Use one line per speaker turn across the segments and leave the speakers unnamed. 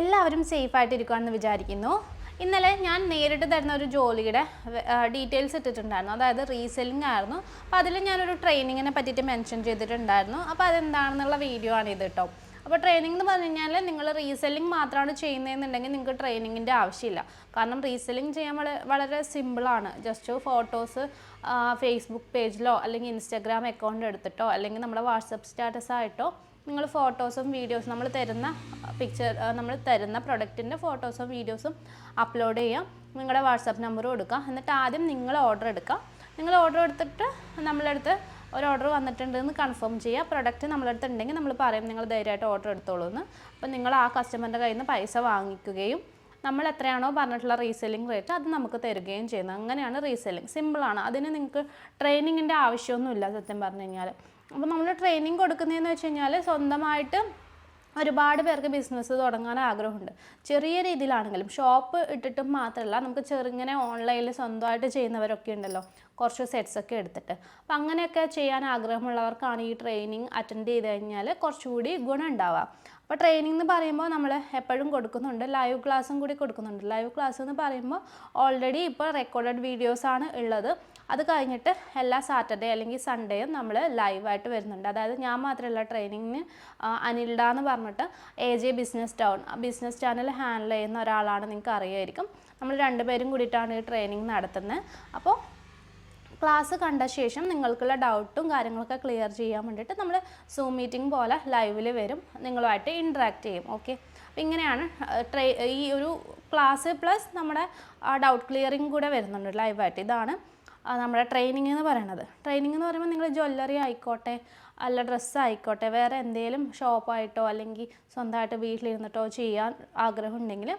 എല്ലാവരും സേഫായിട്ടിരിക്കുകയാണെന്ന് വിചാരിക്കുന്നു. ഇന്നലെ ഞാൻ നേരിട്ട് തരുന്ന ഒരു ജോലിയുടെ ഡീറ്റെയിൽസ് ഇട്ടിട്ടുണ്ടായിരുന്നു. അതായത് റീസെല്ലിംഗ് ആയിരുന്നു. അപ്പോൾ അതിൽ ഞാനൊരു ട്രെയിനിങ്ങിനെ പറ്റിയിട്ട് മെൻഷൻ ചെയ്തിട്ടുണ്ടായിരുന്നു. അപ്പോൾ അതെന്താണെന്നുള്ള വീഡിയോ ആണ് ഇത് കേട്ടോ അപ്പോൾ ട്രെയിനിങ് എന്ന് പറഞ്ഞു കഴിഞ്ഞാൽ നിങ്ങൾ റീസെല്ലിംഗ് മാത്രമാണ് ചെയ്യുന്നതെന്നുണ്ടെങ്കിൽ നിങ്ങൾക്ക് ട്രെയിനിങ്ങിന്റെ ആവശ്യമില്ല. കാരണം റീസെല്ലിംഗ് ചെയ്യാൻ വളരെ വളരെ സിമ്പിളാണ് ജസ്റ്റ് ഫോട്ടോസ് ഫേസ്ബുക്ക് പേജിലോ അല്ലെങ്കിൽ ഇൻസ്റ്റാഗ്രാം അക്കൗണ്ട് എടുത്തിട്ടോ അല്ലെങ്കിൽ നമ്മുടെ വാട്സപ്പ് സ്റ്റാറ്റസ് ആയിട്ടോ നിങ്ങൾ ഫോട്ടോസും വീഡിയോസും നമ്മൾ തരുന്ന പിക്ചർ നമ്മൾ തരുന്ന പ്രൊഡക്റ്റിന്റെ ഫോട്ടോസും വീഡിയോസും അപ്ലോഡ് ചെയ്യാം. നിങ്ങളുടെ വാട്സപ്പ് നമ്പർ കൊടുക്കുക എന്നിട്ട് ആദ്യം നിങ്ങൾ ഓർഡർ എടുക്കുക നിങ്ങൾ ഓർഡർ എടുത്തിട്ട് നമ്മളടുത്ത് ഒരു ഓർഡർ വന്നിട്ടുണ്ട് എന്ന് കൺഫേം ചെയ്യുക പ്രൊഡക്റ്റ് നമ്മളടുത്ത് ഉണ്ടെങ്കിൽ നമ്മൾ പറയും നിങ്ങൾ ധൈര്യമായിട്ട് ഓർഡർ എടുത്തോളൂ എന്ന് അപ്പം നിങ്ങൾ ആ കസ്റ്റമറിന്റെ കയ്യിൽ നിന്ന് പൈസ വാങ്ങിക്കുകയും നമ്മൾ എത്രയാണോ പറഞ്ഞിട്ടുള്ള റീസെല്ലിംഗ് റേറ്റ് അത് നമുക്ക് തരികയും ചെയ്യുന്നത് അങ്ങനെയാണ് റീസെല്ലിംഗ് സിമ്പിളാണ് അതിന് നിങ്ങൾക്ക് ട്രെയിനിങ്ങിന്റെ ആവശ്യമൊന്നുമില്ല സത്യം പറഞ്ഞു കഴിഞ്ഞാൽ അപ്പോൾ നമ്മൾ ട്രെയിനിങ് കൊടുക്കുന്നതെന്ന് വെച്ച് കഴിഞ്ഞാൽ സ്വന്തമായിട്ട് ഒരുപാട് പേർക്ക് ബിസിനസ് തുടങ്ങാൻ ആഗ്രഹമുണ്ട്. ചെറിയ രീതിയിലാണെങ്കിലും ഷോപ്പ് ഇട്ടിട്ടും മാത്രമല്ല നമുക്ക് ചെറുങ്ങനെ ഓൺലൈനിൽ സ്വന്തമായിട്ട് ചെയ്യുന്നവരൊക്കെ ഉണ്ടല്ലോ. കുറച്ച് സെറ്റ്സ് ഒക്കെ എടുത്തിട്ട്. അപ്പം അങ്ങനെയൊക്കെ ചെയ്യാൻ ആഗ്രഹമുള്ളവർക്കാണ് ഈ ട്രെയിനിങ് അറ്റൻഡ് ചെയ്ത് കഴിഞ്ഞാൽ കുറച്ചുകൂടി ഗുണം ഉണ്ടാവുക അപ്പോൾ ട്രെയിനിങ് എന്ന് പറയുമ്പോൾ നമ്മൾ എപ്പോഴും കൊടുക്കുന്നുണ്ട്. ലൈവ് ക്ലാസ്സും കൂടി കൊടുക്കുന്നുണ്ട്. ലൈവ് ക്ലാസ് എന്ന് പറയുമ്പോൾ ഓൾറെഡി ഇപ്പോൾ റെക്കോർഡഡ് വീഡിയോസാണ് ഉള്ളത്. അത് കഴിഞ്ഞിട്ട് എല്ലാ സാറ്റർഡേ അല്ലെങ്കിൽ സൺഡേയും നമ്മൾ ലൈവായിട്ട് വരുന്നുണ്ട്. അതായത് ഞാൻ മാത്രമല്ല ട്രെയിനിങ്ങിന് അനിൽഡ എന്ന് പറഞ്ഞിട്ട് A J business town business channel handle ചെയ്യുന്ന ഒരാളാണ് നിങ്ങൾക്ക് അറിയായിരിക്കും. നമ്മൾ രണ്ടുപേരും കൂടിയിട്ടാണ് ഈ ട്രെയിനിങ് നടത്തുന്നത്. അപ്പോൾ ക്ലാസ് കണ്ട ശേഷം നിങ്ങൾക്കുള്ള ഡൗട്ടും കാര്യങ്ങളൊക്കെ ക്ലിയർ ചെയ്യാൻ വേണ്ടിയിട്ട് നമ്മൾ സൂം മീറ്റിംഗ് പോലെ ലൈവിൽ വരും. നിങ്ങളുമായിട്ട് ഇൻട്രാക്ട് ചെയ്യും. ഓക്കെ അപ്പോൾ ഇങ്ങനെയാണ് ഈ ഒരു ക്ലാസ് പ്ലസ് നമ്മുടെ ഡൗട്ട് ക്ലിയറിങ് കൂടെ വരുന്നുണ്ട് ലൈവായിട്ട് ഇതാണ് നമ്മുടെ ട്രെയിനിങ് എന്ന് പറയുന്നത് ട്രെയിനിങ് എന്ന് പറയുമ്പോൾ നിങ്ങൾ ജ്വല്ലറി ആയിക്കോട്ടെ അല്ല ഡ്രസ്സ് ആയിക്കോട്ടെ വേറെ എന്തെങ്കിലും ഷോപ്പായിട്ടോ അല്ലെങ്കിൽ സ്വന്തമായിട്ട് വീട്ടിലിരുന്നിട്ടോ ചെയ്യാൻ ആഗ്രഹമുണ്ടെങ്കിൽ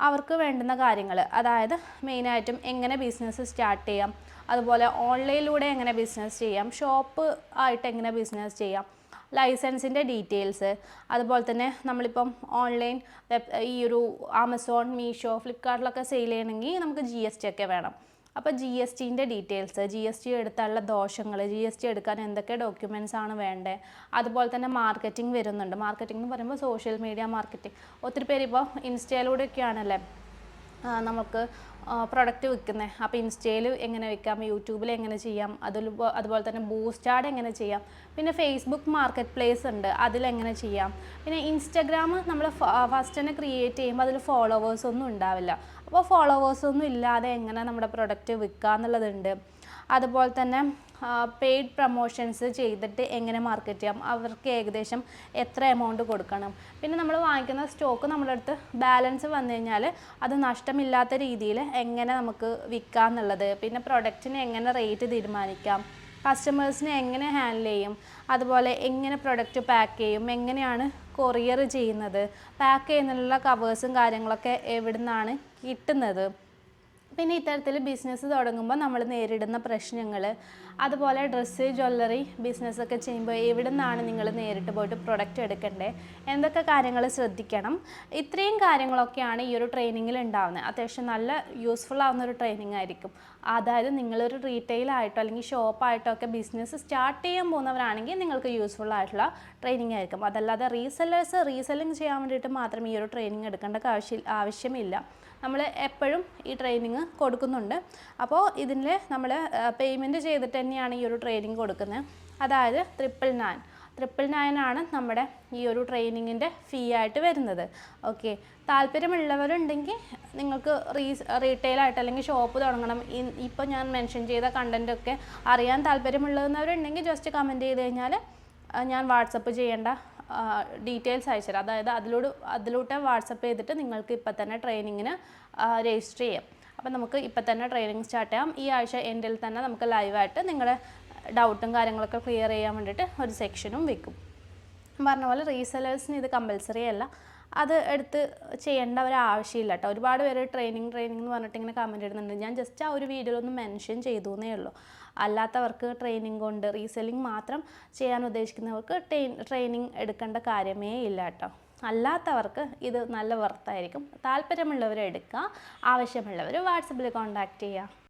അവർക്ക് വേണ്ടുന്ന കാര്യങ്ങൾ അതായത് മെയിനായിട്ടും എങ്ങനെ ബിസിനസ് സ്റ്റാർട്ട് ചെയ്യാം അതുപോലെ ഓൺലൈനിലൂടെ എങ്ങനെ ബിസിനസ് ചെയ്യാം ഷോപ്പ് ആയിട്ട് എങ്ങനെ ബിസിനസ് ചെയ്യാം ലൈസൻസിന്റെ ഡീറ്റെയിൽസ് അതുപോലെ തന്നെ നമ്മളിപ്പം ഓൺലൈൻ വെബ് ഈ ഒരു ആമസോൺ മീഷോ ഫ്ലിപ്കാർട്ടിലൊക്കെ സെയിൽ ചെയ്യണമെങ്കിൽ നമുക്ക് ജി എസ് ടി ഒക്കെ വേണം. അപ്പോൾ ജി എസ് ടിന്റെ ഡീറ്റെയിൽസ് ജി എസ് ടി എടുത്താലുള്ള ദോഷങ്ങൾ ജി എസ് ടി എടുക്കാൻ എന്തൊക്കെ ഡോക്യുമെന്റ്സ് ആണ് വേണ്ടത് അതുപോലെ തന്നെ മാർക്കറ്റിംഗ് വരുന്നുണ്ട്. മാർക്കറ്റിംഗ് എന്ന് പറയുമ്പോൾ സോഷ്യൽ മീഡിയ മാർക്കറ്റിംഗ് ഒത്തിരി പേര് ഇപ്പോൾ ഇൻസ്റ്റയിലൂടെയൊക്കെയാണല്ലേ നമുക്ക് പ്രൊഡക്റ്റ് വിൽക്കുന്നത് അപ്പോൾ ഇൻസ്റ്റയിൽ എങ്ങനെ വിൽക്കാം യൂട്യൂബിൽ എങ്ങനെ ചെയ്യാം അതിൽ അതുപോലെ തന്നെ ബൂസ്റ്റാഡ് എങ്ങനെ ചെയ്യാം പിന്നെ ഫേസ്ബുക്ക് മാർക്കറ്റ് പ്ലേസ് ഉണ്ട് അതിലെങ്ങനെ ചെയ്യാം. പിന്നെ ഇൻസ്റ്റഗ്രാം നമ്മൾ ഫസ്റ്റ് തന്നെ ക്രിയേറ്റ് ചെയ്യുമ്പോൾ അതിൽ ഫോളോവേഴ്സ് ഒന്നും ഉണ്ടാവില്ല. അപ്പോൾ ഫോളോവേഴ്സ് ഒന്നും ഇല്ലാതെ എങ്ങനെ നമ്മുടെ പ്രൊഡക്റ്റ് വിൽക്കുക എന്നുള്ളതുണ്ട് അതുപോലെ തന്നെ പെയ്ഡ് പ്രൊമോഷൻസ് ചെയ്തിട്ട് എങ്ങനെ മാർക്കറ്റ് ചെയ്യാം? അവർക്ക് ഏകദേശം എത്ര എമൗണ്ട് കൊടുക്കണം? പിന്നെ നമ്മൾ വാങ്ങിക്കുന്ന സ്റ്റോക്ക് നമ്മുടെ അടുത്ത് ബാലൻസ് വന്നു കഴിഞ്ഞാൽ അത് നഷ്ടമില്ലാത്ത രീതിയിൽ എങ്ങനെ നമുക്ക് വിൽക്കാം എന്നുള്ളത് പിന്നെ പ്രൊഡക്റ്റിന് എങ്ങനെ റേറ്റ് തീരുമാനിക്കാം കസ്റ്റമേഴ്സിനെ എങ്ങനെ ഹാൻഡിൽ ചെയ്യും അതുപോലെ എങ്ങനെ പ്രൊഡക്റ്റ് പാക്ക് ചെയ്യും എങ്ങനെയാണ് കൊറിയർ ചെയ്യുന്നത് പാക്ക് ചെയ്യുന്നതിനുള്ള കവേഴ്സും കാര്യങ്ങളൊക്കെ എവിടെ നിന്നാണ് കിട്ടുന്നത്? പിന്നെ ഇത്തരത്തിൽ ബിസിനസ് തുടങ്ങുമ്പോൾ നമ്മൾ നേരിടുന്ന പ്രശ്നങ്ങൾ അതുപോലെ ഡ്രസ്സ് ജ്വല്ലറി ബിസിനസ്സൊക്കെ ചെയ്യുമ്പോൾ എവിടെ നിന്നാണ് നിങ്ങൾ നേരിട്ട് പോയിട്ട് പ്രൊഡക്റ്റ് എടുക്കേണ്ടത് എന്തൊക്കെ കാര്യങ്ങൾ ശ്രദ്ധിക്കണം? ഇത്രയും കാര്യങ്ങളൊക്കെയാണ് ഈ ഒരു ട്രെയിനിങ്ങിൽ ഉണ്ടാവുന്നത് അത്യാവശ്യം നല്ല യൂസ്ഫുൾ ആവുന്ന ഒരു ട്രെയിനിങ് ആയിരിക്കും. അതായത് നിങ്ങളൊരു റീറ്റെയിൽ ആയിട്ടോ അല്ലെങ്കിൽ ഷോപ്പായിട്ടോ ഒക്കെ ബിസിനസ് സ്റ്റാർട്ട് ചെയ്യാൻ പോകുന്നവരാണെങ്കിൽ നിങ്ങൾക്ക് യൂസ്ഫുൾ ആയിട്ടുള്ള ട്രെയിനിങ് ആയിരിക്കും. അതല്ലാതെ റീസെല്ലേഴ്സ് റീസെല്ലിങ് ചെയ്യാൻ വേണ്ടിയിട്ട് മാത്രം ഈ ഒരു ട്രെയിനിങ് എടുക്കേണ്ട ആവശ്യം ആവശ്യമില്ല. നമ്മൾ എപ്പോഴും ഈ ട്രെയിനിങ് കൊടുക്കുന്നുണ്ട്. അപ്പോൾ ഇതിൽ നമ്മൾ പേയ്മെന്റ് ചെയ്തിട്ട് തന്നെയാണ് ഈ ഒരു ട്രെയിനിങ് കൊടുക്കുന്നത് അതായത് ട്രിപ്പിൾ നയൻ ട്രിപ്പിൾ നയൻ ആണ് നമ്മുടെ ഈ ഒരു ട്രെയിനിങ്ങിന്റെ ഫീ ആയിട്ട് വരുന്നത്. ഓക്കെ താല്പര്യമുള്ളവരുണ്ടെങ്കിൽ നിങ്ങൾക്ക് റീസ് റീറ്റെയിലായിട്ട് അല്ലെങ്കിൽ ഷോപ്പ് തുടങ്ങണം. ഇപ്പോൾ ഞാൻ മെൻഷൻ ചെയ്ത കണ്ടന്റൊക്കെ അറിയാൻ താല്പര്യമുള്ളവരുണ്ടെങ്കിൽ ജസ്റ്റ് കമന്റ് ചെയ്ത് കഴിഞ്ഞാൽ ഞാൻ വാട്സപ്പ് ചെയ്യേണ്ട. ഡീറ്റെയിൽസ് അയച്ചുതരാം. അതായത് അതിലൂടെ അതിലൂടെ വാട്സപ്പ് ചെയ്തിട്ട് നിങ്ങൾക്ക് ഇപ്പം തന്നെ ട്രെയിനിങ്ങിന് രജിസ്റ്റർ ചെയ്യാം. അപ്പം നമുക്ക് ഇപ്പം തന്നെ ട്രെയിനിങ് സ്റ്റാർട്ട് ചെയ്യാം. ഈ ആഴ്ച എൻഡിൽ തന്നെ നമുക്ക് ലൈവായിട്ട് നിങ്ങളുടെ ഡൗട്ടും കാര്യങ്ങളൊക്കെ ക്ലിയർ ചെയ്യാൻ വേണ്ടിയിട്ട് ഒരു സെക്ഷനും വെക്കും. പറഞ്ഞ പോലെ റീസെലേഴ്സിന് ഇത് കമ്പൽസറി അല്ല. അത് എടുത്ത് ചെയ്യേണ്ട ഒരു ആവശ്യമില്ല കേട്ടോ. ഒരുപാട് പേര് ട്രെയിനിങ് ട്രെയിനിങ് എന്ന് പറഞ്ഞിട്ട് ഇങ്ങനെ കമന്റ് ഇടുന്നുണ്ട്. ഞാൻ ജസ്റ്റ് ആ ഒരു വീഡിയോയിൽ ഒന്ന് മെൻഷൻ ചെയ്തു എന്നേ ഉള്ളൂ. അല്ലാത്തവർക്ക് ട്രെയിനിങ് കൊണ്ട് റീസെല്ലിംഗ് മാത്രം ചെയ്യാൻ ഉദ്ദേശിക്കുന്നവർക്ക് ട്രെയിനിങ് എടുക്കേണ്ട കാര്യമേ ഇല്ല കേട്ടോ. അല്ലാത്തവർക്ക് ഇത് നല്ല വർത്തായിരിക്കും താല്പര്യമുള്ളവർ എടുക്കുക. ആവശ്യമുള്ളവർ വാട്സപ്പിൽ കോൺടാക്റ്റ് ചെയ്യുക.